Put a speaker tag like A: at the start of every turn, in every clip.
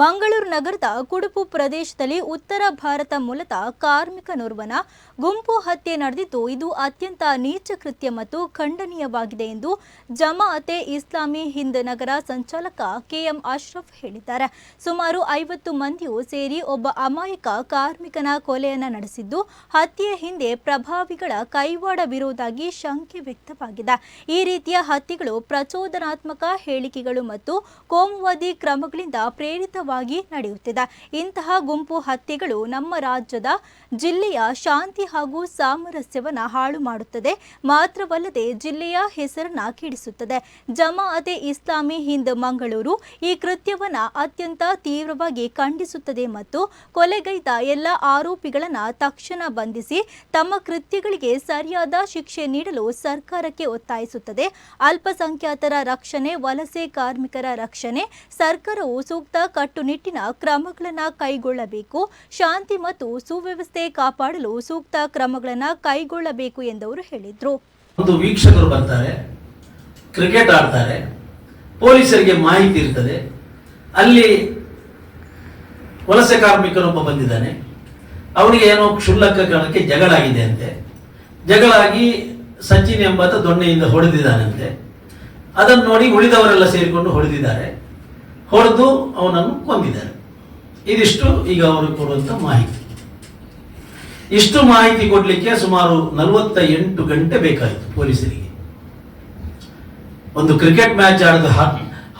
A: ಮಂಗಳೂರು ನಗರದ ಕುಡುಪು ಪ್ರದೇಶದಲ್ಲಿ ಉತ್ತರ ಭಾರತ ಮೂಲದ ಕಾರ್ಮಿಕನೋರ್ವನ ಗುಂಪು ಹತ್ಯೆ ನಡೆದಿದ್ದು, ಇದು ಅತ್ಯಂತ ನೀಚ ಕೃತ್ಯ ಮತ್ತು ಖಂಡನೀಯವಾಗಿದೆ ಎಂದು ಜಮಾಅತೆ ಇಸ್ಲಾಮಿ ಹಿಂದ್ ನಗರ ಸಂಚಾಲಕ ಕೆಎಂ ಅಶ್ರಫ್ ಹೇಳಿದ್ದಾರೆ. ಸುಮಾರು ಐವತ್ತು ಮಂದಿಯೂ ಸೇರಿ ಒಬ್ಬ ಅಮಾಯಕ ಕಾರ್ಮಿಕನ ಕೊಲೆಯನ್ನು ನಡೆಸಿದ್ದು, ಹತ್ಯೆಯ ಹಿಂದೆ ಪ್ರಭಾವಿಗಳ ಕೈವಾಡವಿರುವುದಾಗಿ ಶಂಕೆ ವ್ಯಕ್ತವಾಗಿದೆ. ಈ ರೀತಿಯ ಹತ್ಯೆಗಳು ಪ್ರಚೋದನಾತ್ಮಕ ಹೇಳಿಕೆಗಳು ಮತ್ತು ಕೋಮುವಾದಿ ಕ್ರಮಗಳಿಂದ ಪ್ರೇರಿತವಾಗಿ ನಡೆಯುತ್ತಿದೆ. ಇಂತಹ ಗುಂಪು ಹತ್ಯೆಗಳು ನಮ್ಮ ರಾಜ್ಯದ ಜಿಲ್ಲೆಯ ಶಾಂತಿ ಹಾಗೂ ಸಾಮರಸ್ಯವನ್ನು ಹಾಳು ಮಾಡುತ್ತದೆ. ಮಾತ್ರವಲ್ಲದೆ ಜಿಲ್ಲೆಯ ಹೆಸರನ್ನ ಕೆಡಿಸುತ್ತದೆ. ಜಮಾಅತೆ ಇಸ್ಲಾಮಿ ಹಿಂದ್ ಮಂಗಳೂರು ಈ ಕೃತ್ಯವನ್ನು ಅತ್ಯಂತ ತೀವ್ರವಾಗಿ ಖಂಡಿಸುತ್ತದೆ ಮತ್ತು ಕೊಲೆಗೈದ ಎಲ್ಲ ಆರೋಪಿಗಳನ್ನ ತಕ್ಷಣ ಬಂಧಿಸಿ ತಮ್ಮ ಕೃತ್ಯಗಳಿಗೆ ಸರಿಯಾದ ಶಿಕ್ಷೆ ನೀಡಲು ಸರ್ಕಾರಕ್ಕೆ ಒತ್ತಾಯಿಸುತ್ತದೆ. ಅಲ್ಪಸಂಖ್ಯಾತರ ರಕ್ಷಣೆ, ವಲಸೆ ಕಾರ್ಮಿಕರ ರಕ್ಷಣೆ, ಸರ್ಕಾರವು ಸೂಕ್ತ ಕಟ್ಟುನಿಟ್ಟಿನ ಕ್ರಮಗಳನ್ನು ಕೈಗೊಳ್ಳಬೇಕು, ಶಾಂತಿ ಮತ್ತು ಸುವ್ಯವಸ್ಥೆ ಕಾಪಾಡಲು ಸೂಕ್ತ ಕ್ರಮಗಳನ್ನು ಕೈಗೊಳ್ಳಬೇಕು ಎಂದವರು ಹೇಳಿದರು.
B: ಒಂದು ವೀಕ್ಷಕರು ಬರ್ತಾರೆ, ಕ್ರಿಕೆಟ್ ಆಡ್ತಾರೆ, ಪೊಲೀಸರಿಗೆ ಮಾಹಿತಿ ಇರ್ತದೆ. ಅಲ್ಲಿ ವಲಸೆ ಕಾರ್ಮಿಕನೊಬ್ಬ ಬಂದಿದ್ದಾನೆ. ಅವನಿಗೆ ಏನೋ ಕ್ಷುಲ್ಲಕ ಕಾರಣಕ್ಕೆ ಜಗಳ ಆಗಿದೆ ಅಂತೆ. ಜಗಳಾಗಿ ಸಚಿನ್ ಎಂಬಾತ ದೊಣ್ಣೆಯಿಂದ ಹೊಡೆದಿದ್ದಾನಂತೆ. ಅದನ್ನು ನೋಡಿ ಉಳಿದವರೆಲ್ಲ ಸೇರಿಕೊಂಡು ಹೊಡೆದಿದ್ದಾರೆ. ಹೊಡೆದು ಅವನನ್ನು ಕೊಂದಿದ್ದಾರೆ. ಇದಿಷ್ಟು ಈಗ ಅವರು ಕೊಡುವಂತ ಮಾಹಿತಿ. ಇಷ್ಟು ಮಾಹಿತಿ ಕೊಡ್ಲಿಕ್ಕೆ ಸುಮಾರು ನಲವತ್ತ ಎಂಟು ಗಂಟೆ ಬೇಕಾಯಿತು ಪೊಲೀಸರಿಗೆ. ಒಂದು ಕ್ರಿಕೆಟ್ ಮ್ಯಾಚ್ ಆಡಿದ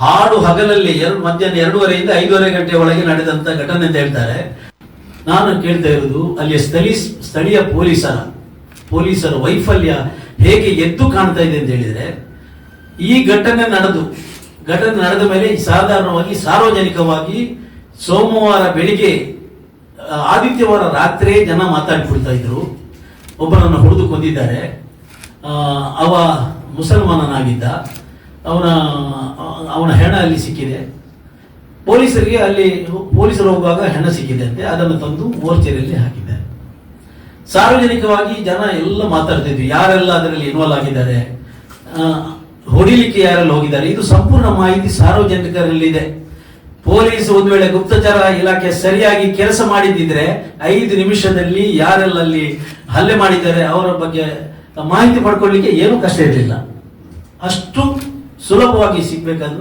B: ಹಾಡು ಹಗಲಲ್ಲಿ ಎರಡು, ಮಧ್ಯಾಹ್ನ ಎರಡೂವರೆಯಿಂದ ಐದೂವರೆ ಗಂಟೆ ಒಳಗೆ ನಡೆದಂತ ಘಟನೆ ಅಂತ ಹೇಳ್ತಾರೆ. ನಾನು ಕೇಳ್ತಾ ಇರುವುದು, ಅಲ್ಲಿ ಸ್ಥಳೀಯ ಸ್ಥಳೀಯ ಪೊಲೀಸರ ಪೊಲೀಸರ ವೈಫಲ್ಯ ಹೇಗೆ ಎದ್ದು ಕಾಣ್ತಾ ಇದೆ ಅಂತ ಹೇಳಿದ್ರೆ, ಈ ಘಟನೆ ನಡೆದು ಘಟನೆ ನಡೆದ ಮೇಲೆ ಸಾಧಾರಣವಾಗಿ ಸಾರ್ವಜನಿಕವಾಗಿ ಸೋಮವಾರ ಬೆಳಿಗ್ಗೆ ಆದಿತ್ಯವಾರ ರಾತ್ರಿ ಜನ ಮಾತಾಡ್ಬಿಡ್ತಾ ಇದ್ರು. ಒಬ್ಬರನ್ನು ಹೊಡೆದು ಕೊಂದಿದ್ದಾರೆ. ಅವ ಮುಸಲ್ಮಾನನಾಗಿದ್ದ. ಅವನ ಅವನ ಹೆಣ ಅಲ್ಲಿ ಸಿಕ್ಕಿದೆ. ಪೊಲೀಸರಿಗೆ ಅಲ್ಲಿ, ಪೊಲೀಸರು ಹೋಗುವಾಗ ಹೆಣ ಸಿಕ್ಕಿದೆ ಅಂತೆ. ಅದನ್ನು ತಂದು ಮೋರ್ಚರಿಯಲ್ಲಿ ಹಾಕಿದ್ದಾರೆ. ಸಾರ್ವಜನಿಕವಾಗಿ ಜನ ಎಲ್ಲ ಮಾತಾಡ್ತಿದ್ವಿ ಯಾರೆಲ್ಲ ಅದರಲ್ಲಿ ಇನ್ವಾಲ್ವ್ ಆಗಿದ್ದಾರೆ? ಹೊಡಿಲಿಕ್ಕೆ ಯಾರೆಲ್ಲ ಹೋಗಿದ್ದಾರೆ? ಇದು ಸಂಪೂರ್ಣ ಮಾಹಿತಿ ಸಾರ್ವಜನಿಕರಲ್ಲಿದೆ. ಪೊಲೀಸ್ ಒಂದು ವೇಳೆ ಗುಪ್ತಚರ ಇಲಾಖೆ ಸರಿಯಾಗಿ ಕೆಲಸ ಮಾಡಿದ್ದಿದ್ರೆ ಐದು ನಿಮಿಷದಲ್ಲಿ ಯಾರೆಲ್ಲ ಅಲ್ಲಿ ಹಲ್ಲೆ ಮಾಡಿದ್ದಾರೆ ಅವರ ಬಗ್ಗೆ ಮಾಹಿತಿ ಪಡ್ಕೊಳ್ಳಿಕ್ಕೆ ಏನೂ ಕಷ್ಟ ಇರಲಿಲ್ಲ. ಅಷ್ಟು ಸುಲಭವಾಗಿ ಸಿಗ್ಬೇಕಾದ್ರೆ